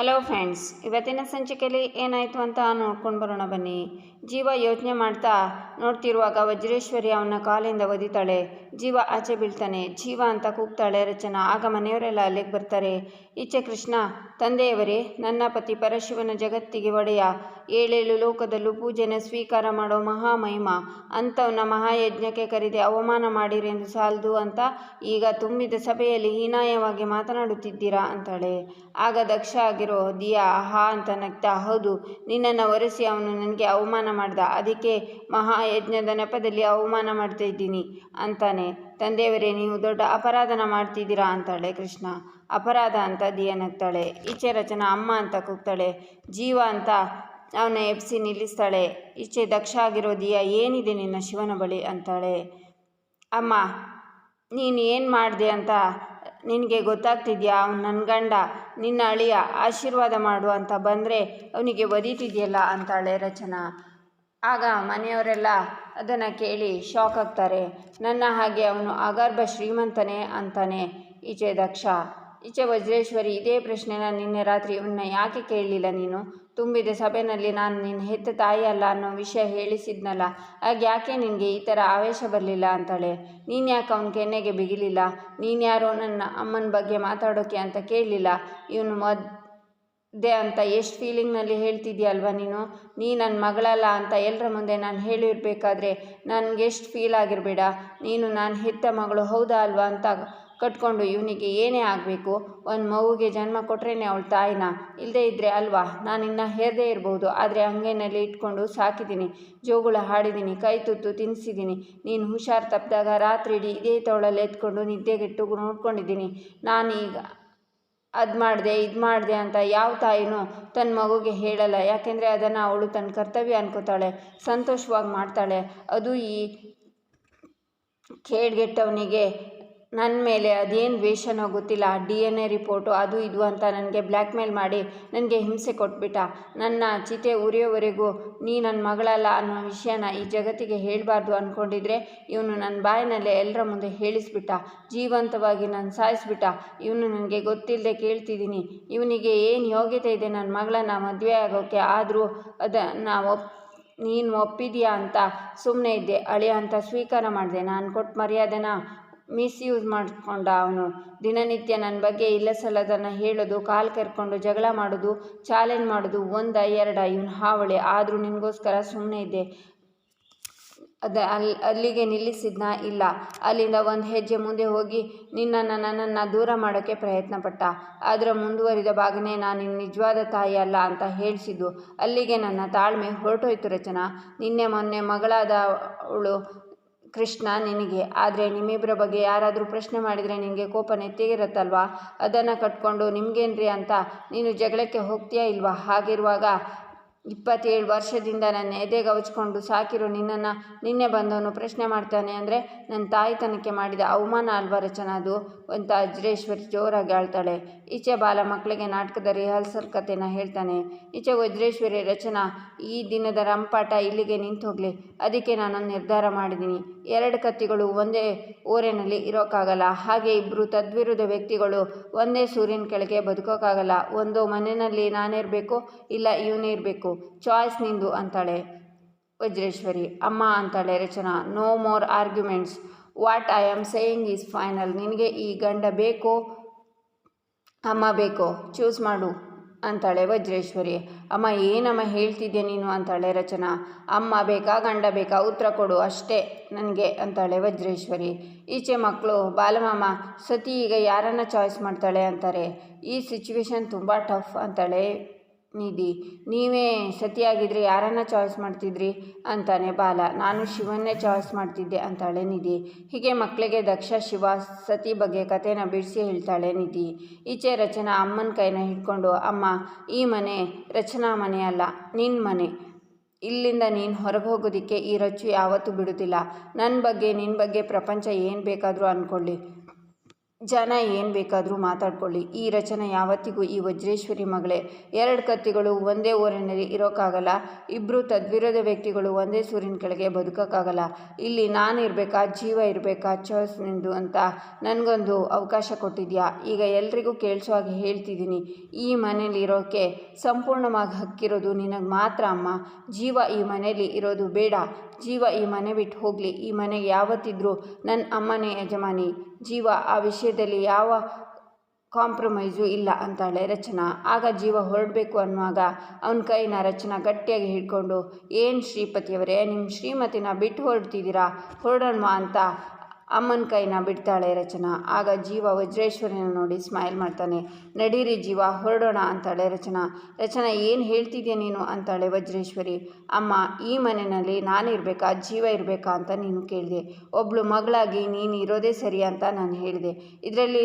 Hello friends ಇವತ್ತಿನ ಸಂಚಿಕೆಯಲ್ಲಿ ಏನಾಯಿತು ಅಂತ ನೋಡ್ಕೊಂಡು ಬರೋಣ ಬನ್ನಿ. ಜೀವ ಯೋಚನೆ ಮಾಡ್ತಾ ನೋಡ್ತಿರುವಾಗ ವಜ್ರೇಶ್ವರಿ ಅವನ ಕಾಲಿಂದ ಒದಿತಾಳೆ. ಜೀವ ಆಚೆ ಬೀಳ್ತಾನೆ. ಜೀವ ಅಂತ ಕೂಗ್ತಾಳೆ ರಚನಾ. ಆಗ ಮನೆಯವರೆಲ್ಲ ಅಲ್ಲಿಗೆ ಬರ್ತಾರೆ. ಈಚೆ ಕೃಷ್ಣ, ತಂದೆಯವರೇ, ನನ್ನ ಪತಿ ಪರಶಿವನ ಜಗತ್ತಿಗೆ ಒಡೆಯ. ಏಳೇಳು ಲೋಕದಲ್ಲೂ ಪೂಜೆನ ಸ್ವೀಕಾರ ಮಾಡೋ ಮಹಾಮಹಿಮ. ಅಂಥವನ್ನ ಮಹಾಯಜ್ಞಕ್ಕೆ ಕರೆದಿ ಅವಮಾನ ಮಾಡಿರೆಂದು ಸಾಲದು ಅಂತ ಈಗ ತುಂಬಿದ ಸಭೆಯಲ್ಲಿ ಹೀನಾಯವಾಗಿ ಮಾತನಾಡುತ್ತಿದ್ದೀರಾ ಅಂತಾಳೆ. ಆಗ ದಕ್ಷ ಆಗಿರೋ, ದಿಯಾ, ಹಾ ಅಂತ ನಗ್ತಾ, ಹೌದು, ನಿನ್ನನ್ನು ಒರೆಸಿ ಅವನು ನನಗೆ ಅವಮಾನ ಮಾಡ್ದ, ಅದಕ್ಕೆ ಮಹಾಯಜ್ಞದ ನೆಪದಲ್ಲಿ ಅವಮಾನ ಮಾಡ್ತಾ ಇದ್ದೀನಿ ಅಂತಾನೆ. ತಂದೆಯವರೇ, ನೀವು ದೊಡ್ಡ ಅಪರಾಧನ ಮಾಡ್ತಿದ್ದೀರಾ ಅಂತಾಳೆ ಕೃಷ್ಣ. ಅಪರಾಧ ಅಂತ ದಿಯ ನಗ್ತಾಳೆ. ಈಚೆ ರಚನ ಅಮ್ಮ ಅಂತ ಕೂಗ್ತಾಳೆ. ಜೀವ ಅಂತ ಅವನ ಎಬ್ಸಿ ನಿಲ್ಲಿಸ್ತಾಳೆ. ಈಚೆ ದಕ್ಷ ಆಗಿರೋ ದಿಯಾ ಏನಿದೆ ನಿನ್ನ ಶಿವನ ಬಳಿ? ಅಂತಾಳೆ. ಅಮ್ಮ, ನೀನು ಏನು ಮಾಡಿದೆ ಅಂತ ನಿನಗೆ ಗೊತ್ತಾಗ್ತಿದ್ಯಾ? ಅವ್ನು ನನ್ನ ಗಂಡ, ನಿನ್ನ ಅಳಿಯ ಆಶೀರ್ವಾದ ಮಾಡು ಅಂತ ಬಂದರೆ ಅವನಿಗೆ ಒದೀತಿದೆಯಲ್ಲ? ಅಂತಾಳೆ ರಚನಾ. ಆಗ ಮನೆಯವರೆಲ್ಲ ಅದನ್ನು ಕೇಳಿ ಶಾಕ್ ಆಗ್ತಾರೆ. ನನ್ನ ಹಾಗೆ ಅವನು ಅಗರ್ಭ ಶ್ರೀಮಂತನೇ ಅಂತಾನೆ ಈಚೆ ದಕ್ಷ. ಈಚೆ ವಜ್ರೇಶ್ವರಿ, ಇದೇ ಪ್ರಶ್ನೆನ ನಿನ್ನೆ ರಾತ್ರಿ ಇವನ್ನ ಯಾಕೆ ಕೇಳಲಿಲ್ಲ ನೀನು? ತುಂಬಿದ ಸಭೆಯಲ್ಲಿ ನಾನು ನಿನ್ನ ಹೆತ್ತ ತಾಯಿ ಅಲ್ಲ ಅನ್ನೋ ವಿಷಯ ಹೇಳಿಸಿದ್ನಲ್ಲ ಆಗ ಯಾಕೆ ನಿನಗೆ ಈ ಥರ ಆವೇಶ ಬರಲಿಲ್ಲ ಅಂತಾಳೆ. ನೀನು ಯಾಕೆ ಅವನ ಕೆನ್ನೆಗೆ ಬಿಗಿಲಿಲ್ಲ? ನೀನು ಯಾರೋ ನನ್ನ ಅಮ್ಮನ ಬಗ್ಗೆ ಮಾತಾಡೋಕೆ ಅಂತ ಕೇಳಲಿಲ್ಲ ಇವನು ಮದ್ ದೆ ಅಂತ ಎಷ್ಟು ಫೀಲಿಂಗ್ನಲ್ಲಿ ಹೇಳ್ತಿದ್ಯಲ್ವಾ ನೀನು? ನೀ ನನ್ನ ಮಗಳಲ್ಲ ಅಂತ ಎಲ್ಲರ ಮುಂದೆ ನಾನು ಹೇಳಿರ್ಬೇಕಾದ್ರೆ ನನಗೆ ಎಷ್ಟು ಫೀಲ್ ಆಗಿರಬೇಡ. ನೀನು ನಾನು ಹೆತ್ತ ಮಗಳು ಹೌದಾ ಅಲ್ವಾ ಅಂತ ಕಟ್ಕೊಂಡು ಇವನಿಗೆ ಏನೇ ಆಗಬೇಕು, ಒಂದು ಮಗುಗೆ ಜನ್ಮ ಕೊಟ್ರೇ ಅವಳ ತಾಯಿನ. ಇಲ್ಲದೇ ಇದ್ದರೆ ಅಲ್ವಾ? ನಾನು ಇನ್ನು ಹೇರದೇ ಇರ್ಬೋದು, ಆದರೆ ಅಂಗೈನಲ್ಲಿ ಇಟ್ಕೊಂಡು ಸಾಕಿದ್ದೀನಿ ಜೋಗುಳ ಹಾಡಿದ್ದೀನಿ ಕೈ ತುತ್ತು ತಿನ್ನಿಸಿದ್ದೀನಿ ನೀನು ಹುಷಾರು ತಪ್ಪಿದಾಗ ರಾತ್ರಿ ಇಡೀ ಇದೇ ತೋಳಲ್ಲಿ ಎತ್ಕೊಂಡು ನಿದ್ದೆಗೆಟ್ಟು ನೋಡ್ಕೊಂಡಿದ್ದೀನಿ ನಾನೀಗ ಅದು ಮಾಡಿದೆ, ಇದು ಮಾಡಿದೆ ಅಂತ ಯಾವ ತಾಯಿನೂ ತನ್ನ ಮಗುಗೆ ಹೇಳಲ್ಲ. ಯಾಕೆಂದರೆ ಅದನ್ನು ಅವಳು ತನ್ನ ಕರ್ತವ್ಯ ಅನ್ಕೋತಾಳೆ, ಸಂತೋಷವಾಗಿ ಮಾಡ್ತಾಳೆ. ಅದು ಈ ಕೇಡ್ಗೆಟ್ಟವನಿಗೆ ನನ್ನ ಮೇಲೆ ಅದೇನು ವೇಷನೋ ಗೊತ್ತಿಲ್ಲ ಡಿ ಎನ್ ಎ ರಿಪೋರ್ಟು ಅದು ಇದು ಅಂತ ನನಗೆ ಬ್ಲ್ಯಾಕ್ ಮೇಲ್ ಮಾಡಿ ನನಗೆ ಹಿಂಸೆ ಕೊಟ್ಬಿಟ್ಟ. ನನ್ನ ಚಿತೆ ಉರಿಯೋವರೆಗೂ ನೀ ನನ್ನ ಮಗಳಲ್ಲ ಅನ್ನೋ ವಿಷಯನ ಈ ಜಗತ್ತಿಗೆ ಹೇಳಬಾರ್ದು ಅಂದ್ಕೊಂಡಿದ್ರೆ ಇವನು ನನ್ನ ಬಾಯಿನಲ್ಲೇ ಎಲ್ಲರ ಮುಂದೆ ಹೇಳಿಸ್ಬಿಟ್ಟ. ಜೀವಂತವಾಗಿ ನಾನು ಸಾಯಿಸ್ಬಿಟ್ಟ. ಇವನು ನನಗೆ ಗೊತ್ತಿಲ್ಲದೆ ಕೇಳ್ತಿದ್ದೀನಿ ಇವನಿಗೆ ಏನು ಯೋಗ್ಯತೆ ಇದೆ ನನ್ನ ಮಗಳನ್ನ ಮದುವೆ ಆಗೋಕ್ಕೆ ಆದರೂ ಅದನ್ನು ಒಪ್, ನೀನು ಒಪ್ಪಿದೀಯಾ ಅಂತ ಸುಮ್ಮನೆ ಇದ್ದೆ. ಅಳಿಯ ಅಂತ ಸ್ವೀಕಾರ ಮಾಡಿದೆ. ನಾನು ಕೊಟ್ಟು ಮರ್ಯಾದೆನ? ಮಿಸ್ಯೂಸ್ ಮಾಡಿಕೊಂಡ ಅವನು. ದಿನನಿತ್ಯ ನನ್ನ ಬಗ್ಗೆ ಇಲ್ಲ ಹೇಳೋದು, ಕಾಲು ಕರ್ಕೊಂಡು ಜಗಳ ಮಾಡೋದು, ಚಾಲೆಂಜ್ ಮಾಡೋದು, ಒಂದ, ಎರಡ, ಇವನು ಹಾವಳಿ. ಆದರೂ ನಿನಗೋಸ್ಕರ ಸುಮ್ಮನೆ ಇದ್ದೆ. ಅದ ಅಲ್ಲಿ ಅಲ್ಲಿಗೆ ನಿಲ್ಲಿಸಿದ್ನ? ಇಲ್ಲ. ಅಲ್ಲಿಂದ ಒಂದು ಹೆಜ್ಜೆ ಮುಂದೆ ಹೋಗಿ ನಿನ್ನನ್ನು ನನ್ನನ್ನು ದೂರ ಮಾಡೋಕ್ಕೆ ಪ್ರಯತ್ನ ಪಟ್ಟ ಆದರೆ ಮುಂದುವರಿದ ಭಾಗನೇ ನಾನು ನಿನ್ನ ನಿಜವಾದ ತಾಯಿ ಅಲ್ಲ ಅಂತ ಹೇಳಿಸಿದ್ದು. ಅಲ್ಲಿಗೆ ನನ್ನ ತಾಳ್ಮೆ ಹೊರಟೋಯ್ತು ರಚನಾ. ನಿನ್ನೆ ಮೊನ್ನೆ ಮಗಳಾದ ಅವಳು ಕೃಷ್ಣ, ನಿನಗೆ. ಆದರೆ ನಿಮ್ಮಿಬ್ಬರ ಬಗ್ಗೆ ಯಾರಾದರೂ ಪ್ರಶ್ನೆ ಮಾಡಿದರೆ ನಿನಗೆ ಕೋಪ ನೆತ್ತಿಗಿರುತ್ತಲ್ವಾ ಅದನ್ನು ಕಟ್ಕೊಂಡು ನಿಮಗೇನ್ರಿ ಅಂತ. ನೀನು ಜಗಳಕ್ಕೆ ಹೋಗ್ತೀಯಾ ಇಲ್ವಾ? ಹಾಗಿರುವಾಗ ಇಪ್ಪತ್ತೇಳು ವರ್ಷದಿಂದ ನನ್ನ ಎದೆಗೆ ಗವಚ್ಕೊಂಡು ಸಾಕಿರೋ ನಿನ್ನನ್ನು ನಿನ್ನೆ ಬಂದವನು ಪ್ರಶ್ನೆ ಮಾಡ್ತಾನೆ ಅಂದರೆ ನನ್ನ ತಾಯಿತನಕ್ಕೆ ಮಾಡಿದ ಅವಮಾನ ಅಲ್ವಾ ರಚನಾ ಅದು? ಅಂತ ವಜ್ರೇಶ್ವರಿ ಜೋರಾಗಿ ಆಳ್ತಾಳೆ ಈಚೆ ಬಾಲ ಮಕ್ಕಳಿಗೆ ನಾಟಕದ ರಿಹರ್ಸಲ್ ಕಥೆನ ಹೇಳ್ತಾನೆ. ಈಚೆ ವಜ್ರೇಶ್ವರಿ ರಚನಾ, ಈ ದಿನದ ರಂಪಾಟ ಇಲ್ಲಿಗೆ ನಿಂತು ಹೋಗಲಿ ಅದಕ್ಕೆ ನಾನೊಂದು ನಿರ್ಧಾರ ಮಾಡಿದ್ದೀನಿ ಎರಡು ಕತ್ತಿಗಳು ಒಂದೇ ಓರೆನಲ್ಲಿ ಇರೋಕ್ಕಾಗಲ್ಲ. ಹಾಗೆ ಇಬ್ಬರು ತದ್ವಿರುದ್ಧ ವ್ಯಕ್ತಿಗಳು ಒಂದೇ ಸೂರ್ಯನ ಕೆಳಗೆ ಬದುಕೋಕ್ಕಾಗಲ್ಲ. ಒಂದು ಮನೆಯಲ್ಲಿ ನಾನಿರಬೇಕು, ಇಲ್ಲ ಇವನೇ ಇರಬೇಕು. ಚಾಯ್ಸ್ ನಿಂದು ಅಂತಾಳೆ ವಜ್ರೇಶ್ವರಿ. ಅಮ್ಮ ಅಂತಾಳೆ Rachana. No more arguments. What I am saying is final. ನಿನಗೆ ಈ ಗಂಡ ಬೇಕೋ? ಅಮ್ಮ ಬೇಕೋ? ಚೂಸ್ ಮಾಡು. ಅಂತಾಳೆ ವಜ್ರೇಶ್ವರಿ. ಅಮ್ಮ, ಏನಮ್ಮ ಹೇಳ್ತಿದ್ದೆ ನೀನು? ಅಂತಾಳೆ ರಚನಾ. ಅಮ್ಮ, ಬೇಕಾ ಗಂಡ ಬೇಕಾ? ಉತ್ತರ ಕೊಡು, ಅಷ್ಟೇ ನನಗೆ, ಅಂತಾಳೆ ವಜ್ರೇಶ್ವರಿ. ಈಚೆ ಮಕ್ಕಳು, ಬಾಲಮಾಮ, ಸತಿ ಈಗ ಯಾರನ್ನು ಚಾಯ್ಸ್ ಮಾಡ್ತಾಳೆ ಅಂತಾರೆ? ಈ ಸಿಚುವೇಶನ್ ತುಂಬ ಟಫ್ ಅಂತಾಳೆ ನಿಧಿ ನೀವೇ ಸತಿಯಾಗಿದ್ದರೆ ಯಾರನ್ನು ಚಾಯ್ಸ್ ಮಾಡ್ತಿದ್ರಿ? ಅಂತಾನೆ ಬಾಲ. ನಾನು ಶಿವನ್ನೇ ಚಾಯ್ಸ್ ಮಾಡ್ತಿದ್ದೆ ಅಂತಾಳೆ ನಿಧಿ. ಹೀಗೆ ಮಕ್ಕಳಿಗೆ ದಕ್ಷ, ಶಿವ, ಸತಿ ಬಗ್ಗೆ ಕಥೆನ ಬಿಡಿಸಿ ಹೇಳ್ತಾಳೆ ನಿಧಿ. ಈಚೆ ರಚನಾ ಅಮ್ಮನ ಕೈನ ಹಿಡ್ಕೊಂಡು, ಅಮ್ಮ, ಈ ಮನೆ ರಚನಾ ಮನೆ ಅಲ್ಲ ನಿನ್ನ ಮನೆ. ಇಲ್ಲಿಂದ ನೀನು ಹೊರಗೆ ಹೋಗೋದಕ್ಕೆ ಈ ರಚ್ಚು ಯಾವತ್ತೂ ಬಿಡೋದಿಲ್ಲ. ನನ್ನ ಬಗ್ಗೆ ನಿನ್ನ ಬಗ್ಗೆ ಪ್ರಪಂಚ ಏನು ಬೇಕಾದರೂ ಅಂದ್ಕೊಳ್ಳಿ ಜನ ಏನು ಬೇಕಾದರೂ ಮಾತಾಡ್ಕೊಳ್ಳಿ. ಈ ರಚನೆ ಯಾವತ್ತಿಗೂ ಈ ವಜ್ರೇಶ್ವರಿ ಮಗಳೇ. ಎರಡು ಕತ್ತಿಗಳು ಒಂದೇ ಊರಿನಲ್ಲಿ ಇರೋಕ್ಕಾಗಲ್ಲ. ಇಬ್ಬರು ತದ್ವಿರೋಧ ವ್ಯಕ್ತಿಗಳು ಒಂದೇ ಸೂರಿನ ಕೆಳಗೆ ಬದುಕೋಕ್ಕಾಗಲ್ಲ. ಇಲ್ಲಿ ನಾನು ಇರಬೇಕಾ, ಜೀವ ಇರಬೇಕಾ, ಚಾಯ್ಸ್ ನಿಂದು ಅಂತ ನನಗೊಂದು ಅವಕಾಶ ಕೊಟ್ಟಿದ್ಯಾ? ಈಗ ಎಲ್ರಿಗೂ ಕೇಳಿಸೋ ಹಾಗೆ ಹೇಳ್ತಿದ್ದೀನಿ. ಈ ಮನೇಲಿ ಇರೋಕ್ಕೆ ಸಂಪೂರ್ಣವಾಗಿ ಹಕ್ಕಿರೋದು ನಿನಗೆ ಮಾತ್ರ ಅಮ್ಮ. ಜೀವ ಈ ಮನೇಲಿ ಇರೋದು ಬೇಡ. ಜೀವ ಈ ಮನೆ ಬಿಟ್ಟು ಹೋಗಲಿ. ಈ ಮನೆಗೆ ಯಾವತ್ತಿದ್ರೂ ನನ್ನ ಅಮ್ಮನೇ ಯಜಮಾನಿ. ಜೀವ ಆ ವಿಷಯದಲ್ಲಿ ಯಾವ ಕಾಂಪ್ರಮೈಸು ಇಲ್ಲ ಅಂತಾಳೆ ರಚನಾ. ಆಗ ಜೀವ ಹೊರಡಬೇಕು ಅನ್ನುವಾಗ ಅವನ ಕೈನ ರಚನಾ ಗಟ್ಟಿಯಾಗಿ ಹಿಡ್ಕೊಂಡು, ಏನು ಶ್ರೀಪತಿಯವರೇ ನಿಮ್ಮ ಶ್ರೀಮತಿನ ಬಿಟ್ಟು ಹೊರಡ್ತಿದ್ದೀರಾ? ಹೊರಡೋಣ ಅಂತ ಅಮ್ಮನ ಕೈನ ಬಿಡ್ತಾಳೆ ರಚನಾ. ಆಗ ಜೀವ ವಜ್ರೇಶ್ವರಿನ ನೋಡಿ ಸ್ಮೈಲ್ ಮಾಡ್ತಾನೆ. ನಡೀರಿ ಜೀವ, ಹೊರಡೋಣ ಅಂತಾಳೆ ರಚನಾ. ರಚನಾ, ಏನು ಹೇಳ್ತಿದ್ಯಾ ನೀನು? ಅಂತಾಳೆ ವಜ್ರೇಶ್ವರಿ. ಅಮ್ಮ, ಈ ಮನೆಯಲ್ಲಿ ನಾನು ಇರಬೇಕಾ? ಜೀವ ಇರಬೇಕಾ ಅಂತ ನೀನು ಕೇಳಿದೆ. ಒಬ್ಳು ಮಗಳಾಗಿ ನೀನು ಇರೋದೇ ಸರಿ ಅಂತ ನಾನು ಹೇಳಿದೆ. ಇದರಲ್ಲಿ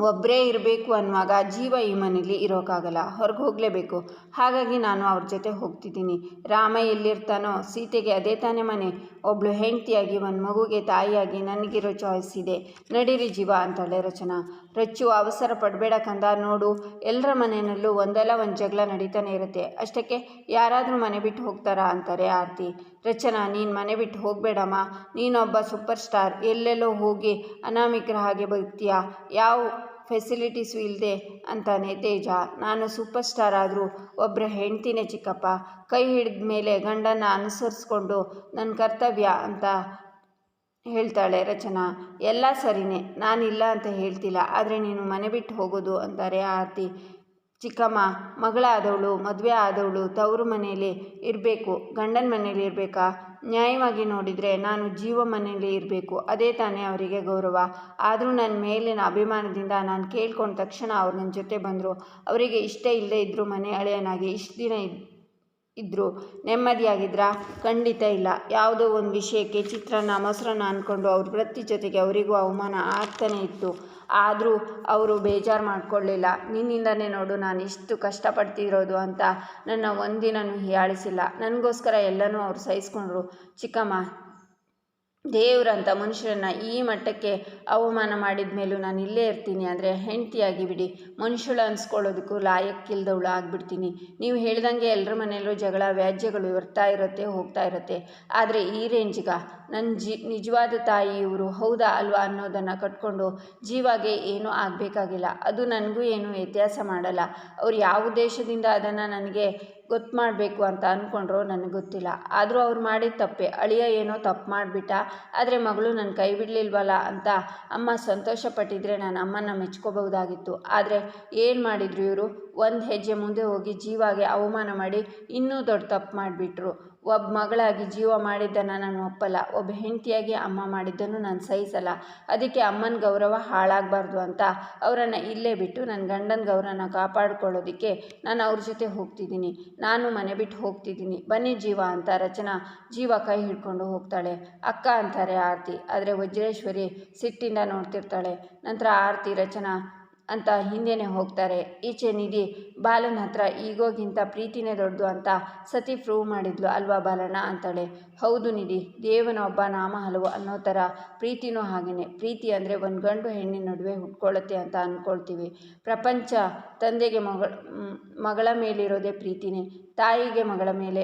ಒಬ್ಬರೇ ಇರಬೇಕು ಅನ್ನುವಾಗ ಜೀವ ಈ ಮನೇಲಿ ಇರೋಕ್ಕಾಗಲ್ಲ ಹೊರಗೆ ಹೋಗಲೇಬೇಕು. ಹಾಗಾಗಿ ನಾನು ಅವ್ರ ಜೊತೆ ಹೋಗ್ತಿದ್ದೀನಿ. ರಾಮ ಎಲ್ಲಿರ್ತಾನೋ? ಸೀತೆಗೆ ಅದೇ ತಾನೇ ಮನೆ. ಒಬ್ಳು ಹೆಂಡತಿಯಾಗಿ, ಒಂದು ಮಗುಗೆ ತಾಯಿಯಾಗಿ ನನಗಿರೋ ಚಾಯ್ಸ್ ಇದೆ. ನಡೀರಿ ಜೀವ ಅಂತಾಳೆ ರಚನಾ. ರಚ್ಚು, ಅವಸರ ಪಡಬೇಡ ಕಂದ. ನೋಡು ಎಲ್ಲರ ಮನೆಯಲ್ಲೂ ಒಂದಲ್ಲ ಒಂದು ಜಗಳ ನಡೀತಾನೆ ಇರುತ್ತೆ. ಅಷ್ಟಕ್ಕೆ ಯಾರಾದರೂ ಮನೆ ಬಿಟ್ಟು ಹೋಗ್ತಾರಾ ಅಂತಾರೆ ಆರತಿ. ರಚನಾ, ನೀನು ಮನೆ ಬಿಟ್ಟು ಹೋಗಬೇಡಮ್ಮ. ನೀನೊಬ್ಬ ಸೂಪರ್ ಸ್ಟಾರ್ ಎಲ್ಲೆಲ್ಲೋ ಹೋಗಿ ಅನಾಮಿಕರ ಹಾಗೆ ಬರ್ತೀಯಾ ಯಾವ ಫೆಸಿಲಿಟೀಸು ಇಲ್ಲದೆ ಅಂತಾನೆ ತೇಜ. ನಾನು ಸೂಪರ್ ಸ್ಟಾರ್ ಆದರೂ ಒಬ್ಬರ ಹೆಂಡ್ತಿನೇ ಚಿಕ್ಕಪ್ಪ. ಕೈ ಹಿಡಿದ ಮೇಲೆ ಗಂಡನ ಅನುಸರಿಸ್ಕೊಂಡು ನನ್ನ ಕರ್ತವ್ಯ ಅಂತ ಹೇಳ್ತಾಳೆ ರಚನಾ. ಎಲ್ಲ ಸರಿನೇ, ನಾನಿಲ್ಲ ಅಂತ ಹೇಳ್ತಿಲ್ಲ, ಆದರೆ ನೀನು ಮನೆ ಬಿಟ್ಟು ಹೋಗೋದು ಅಂತಾರೆ ಆರತಿ. ಚಿಕ್ಕಮ್ಮ, ಮಗಳಾದವಳು, ಮದುವೆ ಆದವಳು ತವರು ಮನೆಯಲ್ಲಿ ಇರಬೇಕು. ಗಂಡನ ಮನೆಯಲ್ಲಿ ಇರಬೇಕಾ? ನ್ಯಾಯವಾಗಿ ನೋಡಿದರೆ ನಾನು ಜೀವ ಮನೆಯಲ್ಲಿ ಇರಬೇಕು. ಅದೇ ತಾನೇ ಅವರಿಗೆ ಗೌರವ. ಆದರೂ ನನ್ನ ಮೇಲಿನ ಅಭಿಮಾನದಿಂದ ನಾನು ಕೇಳ್ಕೊಂಡ ತಕ್ಷಣ ಅವ್ರು ನನ್ನ ಜೊತೆ ಬಂದರು. ಅವರಿಗೆ ಇಷ್ಟ ಇಲ್ಲದೇ ಇದ್ದರೂ ಮನೆ ಹಳೆಯನಾಗಿ ಇಷ್ಟು ದಿನ ಇದ್ದರು ನೆಮ್ಮದಿಯಾಗಿದ್ರಾ? ಖಂಡಿತ ಇಲ್ಲ. ಯಾವುದೋ ಒಂದು ವಿಷಯಕ್ಕೆ ಚಿತ್ರಾನ್ನ, ಮೊಸರನ್ನ ಅಂದ್ಕೊಂಡು ಅವ್ರ ವೃತ್ತಿ ಜೊತೆಗೆ ಅವರಿಗೂ ಅವಮಾನ ಆಗ್ತಾನೇ ಇತ್ತು. ಆದರೂ ಅವರು ಬೇಜಾರು ಮಾಡಿಕೊಳ್ಳಿಲ್ಲ ನಿನ್ನಿಂದನೇ ನೋಡು ನಾನು ಇಷ್ಟು ಕಷ್ಟಪಡ್ತಿರೋದು ಅಂತ ನನ್ನ ಒಂದಿನೂ ಹೀಯಾಳಿಸಿಲ್ಲ. ನನಗೋಸ್ಕರ ಎಲ್ಲನೂ ಅವ್ರು ಸಹಿಸ್ಕೊಂಡ್ರು. ಚಿಕ್ಕಮ್ಮ ದೇವ್ರಂಥ ಮನುಷ್ಯರನ್ನು ಈ ಮಟ್ಟಕ್ಕೆ ಅವಮಾನ ಮಾಡಿದ ಮೇಲೂ ನಾನು ಇಲ್ಲೇ ಇರ್ತೀನಿ. ಅಂದರೆ ಹೆಂಡತಿಯಾಗಿ ಬಿಡಿ. ಮನುಷ್ಯಳು ಅನ್ಸ್ಕೊಳ್ಳೋದಕ್ಕೂ ಲಾಯಕ್ಕಿಲ್ದವಳು ಆಗಿಬಿಡ್ತೀನಿ. ನೀವು ಹೇಳ್ದಂಗೆ ಎಲ್ಲರ ಮನೆಯಲ್ಲೂ ಜಗಳ, ವ್ಯಾಜ್ಯಗಳು ಬರ್ತಾ ಇರುತ್ತೆ, ಹೋಗ್ತಾ ಇರುತ್ತೆ. ಆದರೆ ಈ ರೇಂಜ್ಗ ನನ್ನ ಜಿ, ನಿಜವಾದ ತಾಯಿ ಇವರು ಹೌದಾ ಅಲ್ವಾ ಅನ್ನೋದನ್ನು ಕಟ್ಕೊಂಡು ಜೀವಾಗೆ ಏನೂ ಆಗಬೇಕಾಗಿಲ್ಲ. ಅದು ನನಗೂ ಏನು ವ್ಯತ್ಯಾಸ ಮಾಡಲ್ಲ. ಅವ್ರು ಯಾವ ಉದ್ದೇಶದಿಂದ ಅದನ್ನು ನನಗೆ ಗೊತ್ತು ಮಾಡಬೇಕು ಅಂತ ಅಂದ್ಕೊಂಡ್ರು ನನಗೆ ಗೊತ್ತಿಲ್ಲ. ಆದರೂ ಅವ್ರು ಮಾಡಿದ ತಪ್ಪೆ. ಅಳಿಯ ಏನೋ ತಪ್ಪು ಮಾಡಿಬಿಟ್ಟ, ಆದರೆ ಮಗಳು ನನ್ನ ಕೈ ಬಿಡಲಿಲ್ವಲ್ಲ ಅಂತ ಅಮ್ಮ ಸಂತೋಷ ಪಟ್ಟಿದ್ರೆ ನಾನು ಅಮ್ಮನ ಮೆಚ್ಕೋಬಹುದಾಗಿತ್ತು. ಆದರೆ ಏನು ಮಾಡಿದ್ರು ಇವರು? ಒಂದು ಹೆಜ್ಜೆ ಮುಂದೆ ಹೋಗಿ ಜೀವಾಗೆ ಅವಮಾನ ಮಾಡಿ ಇನ್ನೂ ದೊಡ್ಡ ತಪ್ಪು ಮಾಡಿಬಿಟ್ರು. ಒಬ್ಬ ಮಗಳಾಗಿ ಜೀವ ಮಾಡಿದ್ದನ್ನು ನಾನು ಒಪ್ಪಲ್ಲ. ಒಬ್ಬ ಹೆಂಡತಿಯಾಗಿ ಅಮ್ಮ ಮಾಡಿದ್ದನ್ನು ನಾನು ಸಹಿಸಲ್ಲ. ಅದಕ್ಕೆ ಅಮ್ಮನ ಗೌರವ ಹಾಳಾಗಬಾರ್ದು ಅಂತ ಅವರನ್ನು ಇಲ್ಲೇ ಬಿಟ್ಟು ನನ್ನ ಗಂಡನ ಗೌರವನ ಕಾಪಾಡ್ಕೊಳ್ಳೋದಕ್ಕೆ ನಾನು ಅವ್ರ ಜೊತೆ ಹೋಗ್ತಿದ್ದೀನಿ. ನಾನು ಮನೆ ಬಿಟ್ಟು ಹೋಗ್ತಿದ್ದೀನಿ. ಬನ್ನಿ ಜೀವ ಅಂತ ರಚನಾ ಜೀವ ಕೈ ಹಿಡ್ಕೊಂಡು ಹೋಗ್ತಾಳೆ. ಅಕ್ಕ ಅಂತಾರೆ ಆರತಿ. ಆದರೆ ವಜ್ರೇಶ್ವರಿ ಸಿಟ್ಟಿಂದ ನೋಡ್ತಿರ್ತಾಳೆ. ನಂತರ ಆರತಿ, ರಚನಾ ಅಂತ ಹಿಂದೆನೇ ಹೋಗ್ತಾರೆ. ಈಚೆ ನಿಧಿ ಬಾಲನ ಹತ್ರ ಈಗೋಗಿಂತ ಪ್ರೀತಿನೇ ದೊಡ್ಡದು ಅಂತ ಸತಿ ಪ್ರೂವ್ ಮಾಡಿದ್ಲು ಅಲ್ವಾ ಬಾಲಣ್ಣ? ಅಂತಾಳೆ. ಹೌದು ನಿಧಿ ದೇವನೊಬ್ಬ ನಾಮ ಹಲವು ಅನ್ನೋ ಥರ ಪ್ರೀತಿನೂ ಹಾಗೆಯೇ ಪ್ರೀತಿ ಅಂದರೆ ಒಂದು ಗಂಡು ಹೆಣ್ಣಿನ ನಡುವೆ ಹುಟ್ಕೊಳ್ಳುತ್ತೆ ಅಂತ ಅಂದ್ಕೊಳ್ತೀವಿ ಪ್ರಪಂಚ ತಂದೆಗೆ ಮಗಳ ಮಗಳ ಮೇಲಿರೋದೇ ಪ್ರೀತಿನೇ. ತಾಯಿಗೆ ಮಗಳ ಮೇಲೆ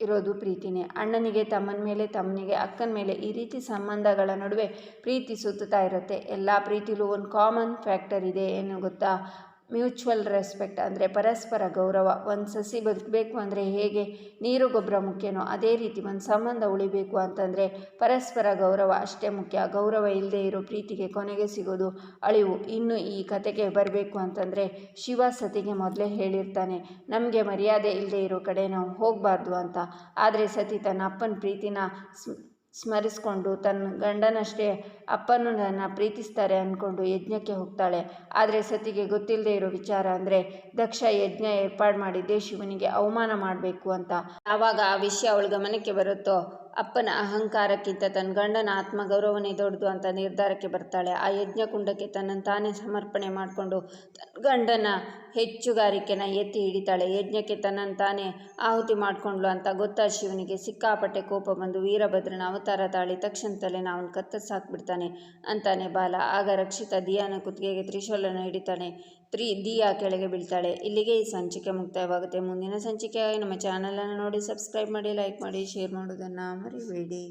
ಇರೋದು ಪ್ರೀತಿನೇ. ಅಣ್ಣನಿಗೆ, ತಮ್ಮನ ಮೇಲೆ, ತಮ್ಮನಿಗೆ, ಅಕ್ಕನ ಮೇಲೆ ಈ ರೀತಿ ಸಂಬಂಧಗಳ ನಡುವೆ ಪ್ರೀತಿ ಸುತ್ತುತ್ತಾ ಇರುತ್ತೆ. ಎಲ್ಲ ಪ್ರೀತಿಲೂ ಒಂದು ಕಾಮನ್ ಫ್ಯಾಕ್ಟರ್ ಇದೆ, ಏನು ಗೊತ್ತಾ? ಮ್ಯೂಚುವಲ್ ರೆಸ್ಪೆಕ್ಟ್ ಅಂದರೆ ಪರಸ್ಪರ ಗೌರವ, ಒಂದು ಸಸಿ ಬದುಕಬೇಕು ಅಂದರೆ ಹೇಗೆ, ನೀರು, ಗೊಬ್ಬರ ಮುಖ್ಯನೋ ಅದೇ ರೀತಿ ಒಂದು ಸಂಬಂಧ ಉಳಿಬೇಕು ಅಂತಂದರೆ ಪರಸ್ಪರ ಗೌರವ ಅಷ್ಟೇ ಮುಖ್ಯ. ಗೌರವ ಇಲ್ಲದೆ ಇರೋ ಪ್ರೀತಿಗೆ ಕೊನೆಗೆ ಸಿಗೋದು ಅಳಿವು. ಇನ್ನು ಈ ಕತೆಗೆ ಬರಬೇಕು ಅಂತಂದರೆ ಶಿವ ಸತಿಗೆ ಮೊದಲೇ ಹೇಳಿರ್ತಾನೆ, ನಮಗೆ ಮರ್ಯಾದೆ ಇಲ್ಲದೆ ಇರೋ ಕಡೆ ನಾವು ಹೋಗಬಾರ್ದು ಅಂತ. ಆದರೆ ಸತಿ ತನ್ನ ಅಪ್ಪನ ಪ್ರೀತಿನ ಸ್ಮರಿಸ್ಕೊಂಡು ತನ್ನ ಗಂಡನಷ್ಟೇ ಅಪ್ಪನು ನನ್ನ ಪ್ರೀತಿಸ್ತಾರೆ ಅಂದ್ಕೊಂಡು ಯಜ್ಞಕ್ಕೆ ಹೋಗ್ತಾಳೆ. ಆದರೆ ಸತಿಗೆ ಗೊತ್ತಿಲ್ಲದೆ ಇರೋ ವಿಚಾರ ಅಂದರೆ, ದಕ್ಷ ಯಜ್ಞ ಏರ್ಪಾಡು ಮಾಡಿದ್ದೇ ಶಿವನಿಗೆ ಅವಮಾನ ಮಾಡಬೇಕು ಅಂತ. ಆವಾಗ ಆ ವಿಷಯ ಅವಳ ಗಮನಕ್ಕೆ ಬರುತ್ತೋ ಅಪ್ಪನ ಅಹಂಕಾರಕ್ಕಿಂತ ತನ್ನ ಗಂಡನ ಆತ್ಮಗೌರವನೇ ದೊಡ್ಡದು ಅಂತ ನಿರ್ಧಾರಕ್ಕೆ ಬರ್ತಾಳೆ. ಆ ಯಜ್ಞಕುಂಡಕ್ಕೆ ತನ್ನ ತಾನೇ ಸಮರ್ಪಣೆ ಮಾಡಿಕೊಂಡು ತನ್ನ ಗಂಡನ ಹೆಚ್ಚುಗಾರಿಕೆನ ಎತ್ತಿ ಹಿಡಿತಾಳೆ. ಯಜ್ಞಕ್ಕೆ ತನ್ನನ್ನು ತಾನೇ ಆಹುತಿ ಮಾಡಿಕೊಂಡ್ಲು ಅಂತ ಗೊತ್ತಾ ಶಿವನಿಗೆ ಸಿಕ್ಕಾಪಟ್ಟೆ ಕೋಪ ಬಂದು ವೀರಭದ್ರನ ಅವತಾರ ತಾಳಿ ತಕ್ಷಣದಲ್ಲೇ ನಾವು ಕತ್ತರಿಸಾಕ್ಬಿಡ್ತಾನೆ ಅಂತಾನೆ ಬಾಲ. ಆಗ ರಕ್ಷಿತ ದಿಯಾನ ಕುತ್ತಿಗೆಗೆ ತ್ರಿಶೂಲನ ಹಿಡಿತಾನೆ ತ್ರಿ ದಿಯಾ ಕೆಳಗೆ ಬೀಳ್ತಾಳೆ. ಇಲ್ಲಿಗೆ ಈ ಸಂಚಿಕೆ ಮುಕ್ತಾಯವಾಗುತ್ತೆ. ಮುಂದಿನ ಸಂಚಿಕೆಯಾಗಿ ನಮ್ಮ ಚಾನಲನ್ನು ನೋಡಿ ಸಬ್ಸ್ಕ್ರೈಬ್ ಮಾಡಿ ಲೈಕ್ ಮಾಡಿ ಶೇರ್ ಮಾಡೋದನ್ನು ಮರಿಬೇಡಿ.